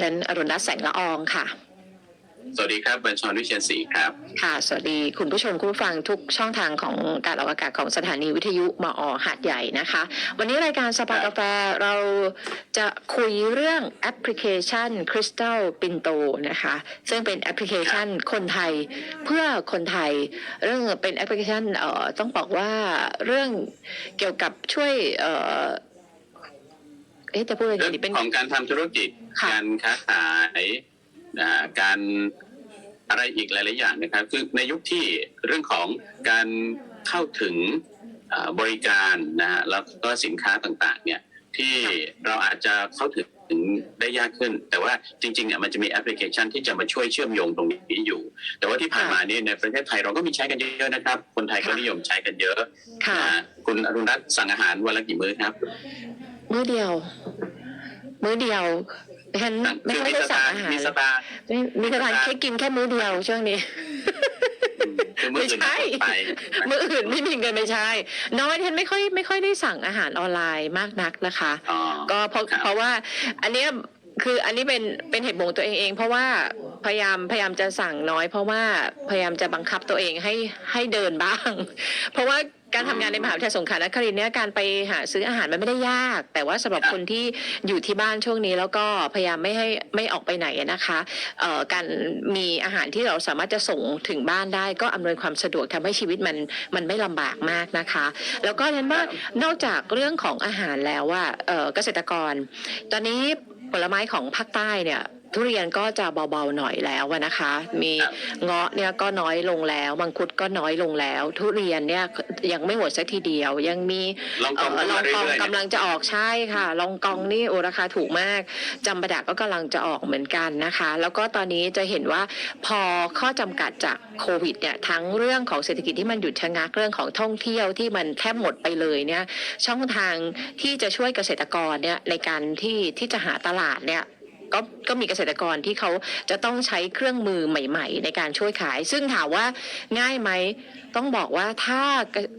ท่านอรุณรัตน์แสงละอองค่ะ สวัสดีครับบัญชรวิเชียนศรีครับ ค่ะ สวัสดีคุณผู้ชมคุณผู้ฟังทุกช่องทางของการออกอากาศของสถานีวิทยุมอหาดใหญ่นะคะ วันนี้รายการสปากาแฟเราจะคุยเรื่องแอปพลิเคชัน Crystal Pinto นะคะ ซึ่งเป็นแอปพลิเคชันคนไทยเพื่อคนไทย เรื่องเป็นแอปพลิเคชันเอ่อต้องบอกว่าเรื่องเกี่ยวกับช่วยเอ่อเอ๊ะจะพูดยังไงเรื่องดีเป็นของการทำธุรกิจค่ะการค้าขายอ่าการอะไรอีกหลาย ๆ อย่างนะครับ คือในยุคที่เรื่องของการเข้าถึงอ่าบริการนะฮะแล้วก็สินค้าต่าง ๆ เนี่ยที่เราอาจจะเข้าถึงได้ยากขึ้น แต่ว่าจริงๆเนี่ยมันจะมีแอปพลิเคชันที่จะมาช่วยเชื่อมโยงตรงนี้อยู่ แต่ว่าที่ผ่านมานี่ในประเทศไทยเราก็มีใช้กันเยอะนะครับ คนไทยก็นิยมใช้กันเยอะค่ะนะฮะคุณอรุณรัตน์สั่งอาหารวันละกี่มื้อครับ มื้อเดียว มื้อเดียวฉันไม่ค่อยได้สั่งอาหารมีสตาร์ไม่มีกระทานแค่กินแค่มื้อเดียวช่วงนี้คือมื้อไม่อื่นใช่ไปมื้ออื่นไม่มีเงินไม่ใช่น้อยฉันไม่ค่อยไม่ค่อยได้สั่งอาหารออนไลน์มากนักนะคะอ๋อก็เพราะครับเพราะว่า อันเนี้ยคืออันนี้เป็นเป็นเหตุผลของตัวเองเอง เพราะว่าพยายามพยายามจะสั่งน้อย เพราะว่าพยายามจะบังคับตัวเองให้ให้เดินบ้าง เพราะว่า การทำงานในมหาวิทยาลัยสงขลานครินทร์เนี่ยการไปหาซื้ออาหารมันไม่ได้ยาก แต่ว่าสำหรับคนที่อยู่ที่บ้านช่วงนี้แล้วก็พยายามไม่ให้ไม่ออกไปไหนนะคะเอ่อการมีอาหารที่เราสามารถจะส่งถึงบ้านได้ ก็อำนวยความสะดวกทำให้ชีวิตมันมันไม่ลำบากมากนะคะ แล้วก็เห็นว่านอกจากเรื่องของอาหารแล้วว่าเอ่อเกษตรกร ตอนนี้ผลไม้ของภาคใต้เนี่ย ทุเรียนก็จะเบาๆหน่อยแล้วอะนะคะ มีครับเงาะเนี่ยก็น้อยลงแล้วมังคุดก็น้อยลงแล้ว ทุเรียนเนี่ยยังไม่หมดสักทีเดียว ยังมีลองกเอ่องอลมาองเรื่กองอยๆกำลังจะออกใช่ค่ะ ลองกองนี่โอราคาถูกมากจำปาดะก็กำลังจะออกเหมือนกันนะคะ แล้วก็ตอนนี้จะเห็นว่าพอข้อจำกัดจากโควิดเนี่ยทั้งเรื่องของเศรษฐกิจที่มันหยุดชะงักเรื่องของท่องเที่ยวที่มันแทบหมดไปเลยเนี่ยช่องทางที่จะช่วยเกษตรกรเนี่ยในการที่ที่จะหาตลาดเนี่ย ก็ก็มีเกษตรกรที่เขาจะต้องใช้เครื่องมือใหม่ ๆ ในการช่วยขาย ซึ่งถามว่าง่ายไหมต้องบอกว่าถ้า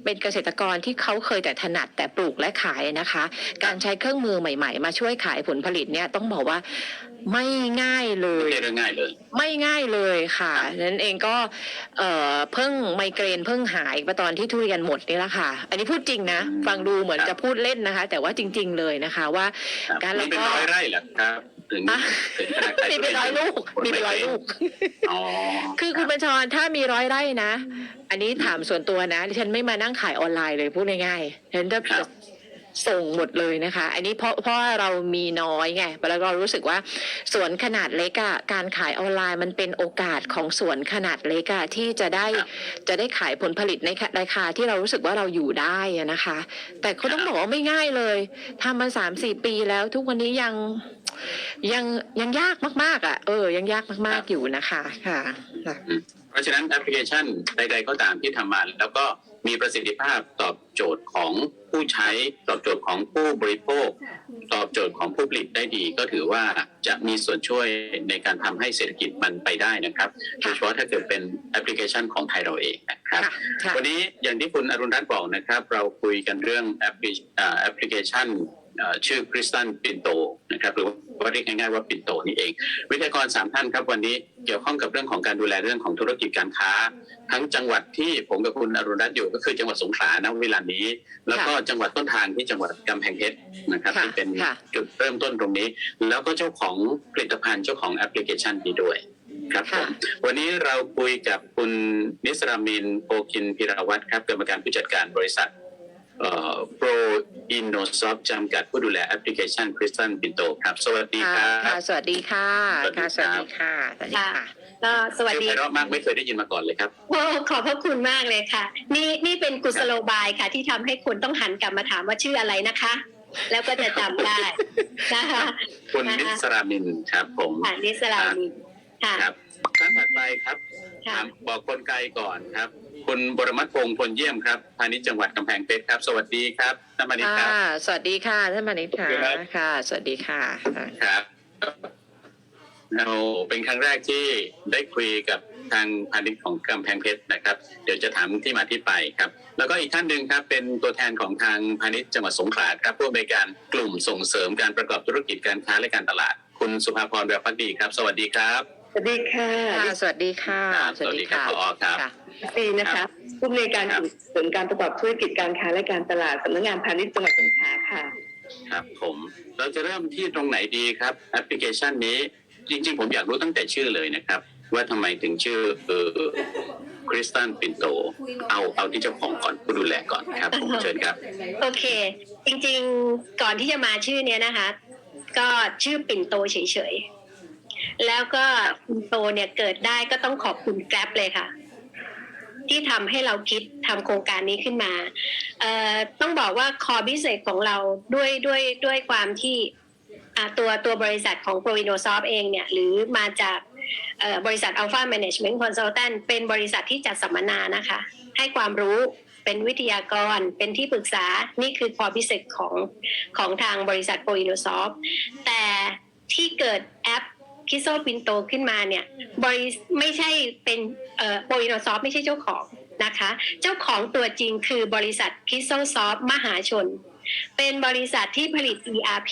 เป็นเกษตรกรที่เขาเคยแต่ถนัดแต่ปลูกและขายนะคะ การใช้เครื่องมือใหม่ ๆ มาช่วยขายผลผลิตเนี่ยต้องบอกว่าไม่ง่ายเลไม่ยใช่เรื่องง่ายเลย ไม่ง่ายเลยค่ะนั้นเองก็เอ่อเพิ่งไมเกรนเพิ่งหายไปตอนที่ทุเรียนหมดนี่แหละค่ะ อันนี้พูดจริงนะอืมฟังดูเหมือนครับจะพูดเล่นนะคะ แต่ว่าจริง ๆ เลยนะคะว่าครับการแล้วมีเป็นก็ร้อยไร่เหรอครับ ถึงอะถึงขนาดขายมีเป็นร้อยลูกผลมีเป็นร้อยลูกอ๋อคือคุณบัญชรถ้ามีร้อยไร่นะ อันนี้ถามส่วนตัวนะดิฉันไม่มานั่งขายออนไลน์เลยพูดง่ายๆฉันจะครับ ส่งหมดเลยนะคะ อันนี้เพราะเพราะว่าเรามีน้อยไงแล้วเรารู้สึกว่าสวนขนาดเล็กอะการขายออนไลน์มันเป็นโอกาสของสวนขนาดเล็กอะที่จะได้ครับจะได้ขายผลผลิตในราคาที่เรารู้สึกว่าเราอยู่ได้อะนะคะ แต่เขาต้องบอกว่าไม่ง่ายเลยทำมาสามสี่ปีแล้วทุกวันนี้ยังยังยังยากมาก ๆ อะ เออ ยังยากมาก ๆ อยู่นะคะ ค่ะค่ะเพราะฉะนั้นแอปพลิเคชันใด ๆ ก็ตามที่ทำมาแล้วก็ มีประสิทธิภาพตอบโจทย์ของผู้ใช้ ตอบโจทย์ของผู้บริโภค ตอบโจทย์ของผู้ผลิตได้ดี ก็ถือว่าจะมีส่วนช่วยในการทำให้เศรษฐกิจมันไปได้นะครับโดยเฉพาะถ้าเกิดเป็นแอปพลิเคชันของไทยเราเองนะครับค่ะค่ะวันนี้อย่างที่คุณอรุณรัตน์บอกนะครับ เราคุยกันเรื่องแอปพลิอ่าแอปพลิเคชันเอ่อ ชื่อคริสตันปินโตนะครับหรือว่าเรียกง่ายๆว่าปินโตนี่เอง วิทยากรสามท่านครับวันนี้เกี่ยวข้องกับเรื่องของการดูแลเรื่องของธุรกิจการค้า ทั้งจังหวัดที่ผมกับคุณอรุณรัตน์อยู่ก็คือจังหวัดสงขลาณเวลานี้ แล้วก็จังหวัดต้นทางที่จังหวัดกำแพงเพชรนะครับค่ะที่เป็นค่ะจุดเริ่มต้นตรงนี้ แล้วก็เจ้าของผลิตภัณฑ์เจ้าของแอปพลิเคชันนี้ด้วยครับผค่ะมวันนี้เราคุยกับคุณนิสรามินโปกินพิราวัตรครับกรรมการผู้จัดการบริษัทโปร อินโนซอฟจำกัดผู้ดูแลแอปพลิเคชันคริสตันปินโตครับ สวัสดีคค่ะรัค่ะบสวัสดีค่ะ สวัสดีค่ะครับสวัสดีค่ะ สวัสดีค่ะก็สวัสชื่อดีไพเราะมากไม่เคยได้ยินมาก่อนเลยครับโอ้ขอบพระคุณมากเลยค่ะ นี่นี่เป็นกุศโลบายค่ะ ที่ทำให้คนต้องหันกลับมาถามว่าชื่ออะไรนะคะ แล้วก็จะจำได้นะคะคุณนิสรามินครับผมค่ะนิสลามีค่ะครับท่านถัดไปครับค่ะถามบอกคนไกลก่อนครับ คุณบรมัตพงษ์พลเยี่ยมครับพาณิชย์จังหวัดกำแพงเพชรครับ สวัสดีครับท่านพาณิชย์ครับ ค่ะ สวัสดีค่ะท่านมานิดค่ะครับ ค่ะ สวัสดีค่ะ ครับเราเป็นครั้งแรกที่ได้คุยกับทางพาณิชย์ของกำแพงเพชรนะครับ เดี๋ยวจะถามที่มาที่ไปครับ แล้วก็อีกท่านหนึ่งครับเป็นตัวแทนของทางพาณิชย์จังหวัดสงขลาครับผู้อำนวยการกลุ่มส่งเสริมการประกอบธุรกิจการค้าและการตลาด คุณคุณสุภาพรแบบพักดีครับ สวัสดีครับส วัสดีค่ะค่ะสวัสดีค่ะครับสวัสดีครับผอครับค่ะปีนะคะผู้อำนวยการครับศูนย์การประกอบธุรกิจการค้าและการตลาดสำนักงานพาณิชย์จังหวัดสงขลาค่ะ ครับผมเราจะเริ่มที่ตรงไหนดีครับแอปพลิเคชันนี้จริงๆ ผมอยากรู้ตั้งแต่ชื่อเลยนะครับ ว่าทำไมถึงชื่อเออคริสตันปินโต เอาเอาที่เจ้าของก่อนผู้ดูแลก่อนครับ ผมเชิญครับ โอเค จริงๆก่อนที่จะมาชื่อเนี้ยนะคะ ก็ชื่อปิ่นโตเฉยๆ แล้วก็ปิ่นโตเนี่ยเกิดได้ก็ต้องขอบคุณแกร็บเลยค่ะ ที่ทำให้เราคิดทำโครงการนี้ขึ้นมาเอ่อต้องบอกว่าคอพิเศษของเราด้วยด้วยด้วยความที่ตัวตัวบริษัทของ p r o i n o s o f t เองเนี่ย หรือมาจากบริษัท Alpha Management Consultant เป็นบริษัทที่จัดสัมมนานะคะ ให้ความรู้เป็นวิทยากร เป็นที่ปรึกษา นี่คือคอพิเศษของของทางบริษัท p r o i n o s o f t แต่ที่เกิดแอป คิโซปินโตขึ้นมาเนี่ยบริไม่ใช่เป็นเอ่อโปรอินซอฟไม่ใช่เจ้าของนะคะ เจ้าของตัวจริงคือบริษัทคิโซซอฟมหาชน เป็นบริษัทที่ผลิต ERP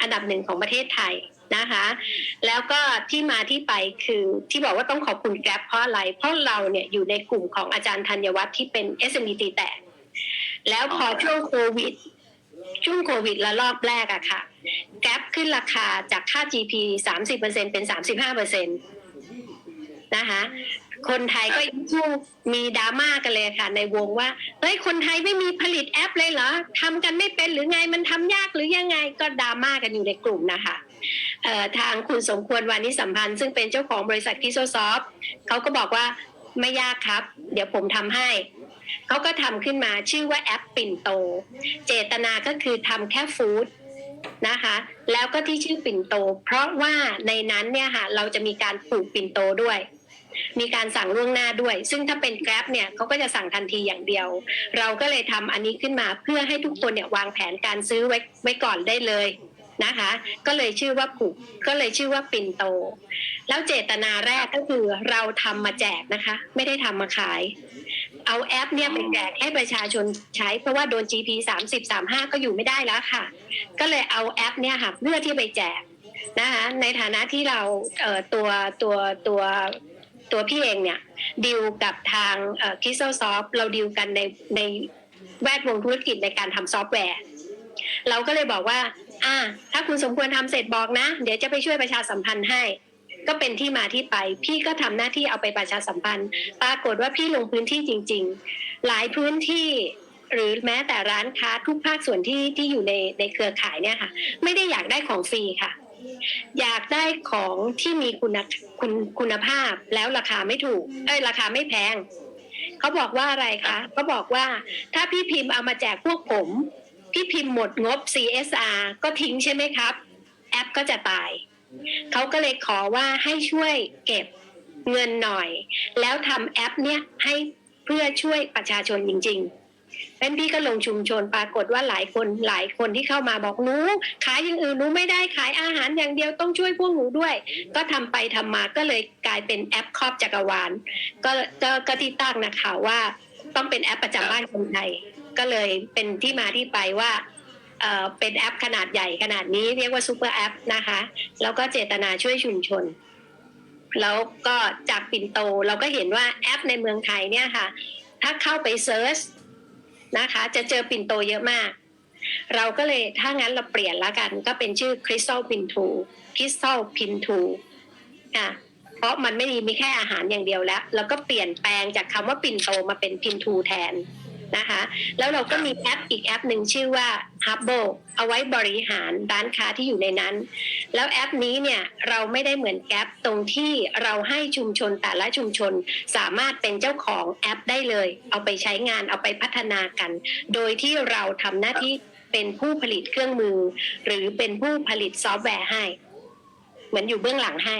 อันดับหนึ่งของประเทศไทยนะคะ แล้วก็ที่มาที่ไปคือที่บอกว่าต้องขอบคุณแกร็บเพราะอะไร เพราะเราเนี่ยอยู่ในกลุ่มของอาจารย์ธัญวัฒน์ที่เป็น SME ตีแตกแล้วพอช่วงโควิด ช่วงโควิดระลอกแรกอะค่ะ แกร็บขึ้นราคาจากค่า GP 30%เป็น35%นะคะคนไทยก็ยิ่งมีดราม่ากันเลยค่ะ ในวงว่าเฮ้ยคนไทยไม่มีผลิตแอปเลยเหรอทำกันไม่เป็นหรือไงมันทำยากหรือยังไงก็ดราม่ากันอยู่ในกลุ่มนะคะทางคุณสมควรวานิสัมพันธ์ ซึ่งเป็นเจ้าของบริษัทคิโซซอฟเขาก็บอกว่าไม่ยากครับ เดี๋ยวผมทำให้ เขาก็ทำขึ้นมาชื่อว่าแอปปิ่นโต เจตนาก็คือทำแค่ฟู้ดนะคะ แล้วก็ที่ชื่อปิ่นโต เพราะว่าในนั้นเนี่ยค่ะเราจะมีการปลูกปิ่นโตด้วย มีการสั่งล่วงหน้าด้วย ซึ่งถ้าเป็นแกร็บเนี่ยเขาก็จะสั่งทันทีอย่างเดียว เราก็เลยทำอันนี้ขึ้นมาเพื่อให้ทุกคนเนี่ยวางแผนการซื้อไว้ไว้ก่อนได้เลยนะคะ ก็เลยชื่อว่าผูกก็เลยชื่อว่าปิ่นโต แล้วเจตนาแรกก็คือเราทำมาแจกนะคะ ไม่ได้ทำมาขาย เอาแอปเนี่ยไปแจกให้ประชาชนใช้เพราะว่าโดน GP 30 35 ก็อยู่ไม่ได้แล้วค่ะ ก็เลยเอาแอปเนี่ยค่ะเพื่อที่ไปแจกนะคะในฐานะที่เราเอ่อตัวตัวตัวตัวพี่เองเนี่ยดีลกับทางคิสโซซอฟเราดีลกันในในแวดวงธุรกิจในการทำซอฟต์แวร์ เราก็เลยบอกว่า อ่า ถ้าคุณสมควรทำเสร็จบอกนะ เดี๋ยวจะไปช่วยประชาสัมพันธ์ให้ ก็เป็นที่มาที่ไป พี่ก็ทำหน้าที่เอาไปประชาสัมพันธ์ ปรากฏว่าพี่ลงพื้นที่จริง ๆ หลายพื้นที่หรือแม้แต่ร้านค้าทุกภาคส่วนที่ที่อยู่ในในเครือข่ายเนี่ยค่ะ ไม่ได้อยากได้ของฟรีค่ะ อยากได้ของที่มีคุณคุณคุณภาพแล้วราคาไม่ถูกเอ้ยราคาไม่แพงเขาบอกว่าอะไรคะเขาบอกว่าถ้าพี่พิมพ์เอามาแจกพวกผม พี่พิมพ์หมดงบ CSR ก็ทิ้งใช่ไหมครับ แอปก็จะตาย เขาก็เลยขอว่าให้ช่วยเก็บเงินหน่อย แล้วทำแอปเนี่ยให้เพื่อช่วยประชาชนจริงๆเป็นพี่ก็ลงชุมชนปรากฏว่าหลายคนหลายคนที่เข้ามาบอกหนูขายอย่างอื่นหนูไม่ได้ขายอาหารอย่างเดียวต้องช่วยพวกหนูด้วย ก็ทำไปทำมาก็เลยกลายเป็นแอปครอบจักรวาลก็ก็ก็ที่ตั้งนะคะว่าต้องเป็นแอปประจำบ้านคนไทยก็เลยเป็นที่มาที่ไปว่า เป็นแอปขนาดใหญ่ขนาดนี้เรียกว่าซูเปอร์แอปนะคะ แล้วก็เจตนาช่วยชุมชน แล้วก็จากปิ่นโตเราก็เห็นว่าแอปในเมืองไทยเนี่ยค่ะ ถ้าเข้าไปเซิร์ชนะคะ จะเจอปิ่นโตเยอะมาก เราก็เลยถ้างั้นเราเปลี่ยนละกัน ก็เป็นชื่อ Crystal Pinto Crystal Pinto อะเพราะมันไม่ด้มีแค่อาหารอย่างเดียวแล้วเราก็เปลี่ยนแปลงจากคำว่าปิ่นโตมาเป็นพินทูแทน นะคะแล้วเราก็มีแอปอีกแอปหนึ่งชื่อว่า Hubble เอาไว้บริหารร้านค้าที่อยู่ในนั้น แล้วแอปนี้เนี่ยเราไม่ได้เหมือนแกปตรงที่เราให้ชุมชนแต่ละชุมชนสามารถเป็นเจ้าของแอปได้เลย เอาไปใช้งานเอาไปพัฒนากัน โดยที่เราทำหน้าที่เป็นผู้ผลิตเครื่องมือ หรือเป็นผู้ผลิตซอฟต์แวร์ให้ เหมือนอยู่เบื้องหลังให้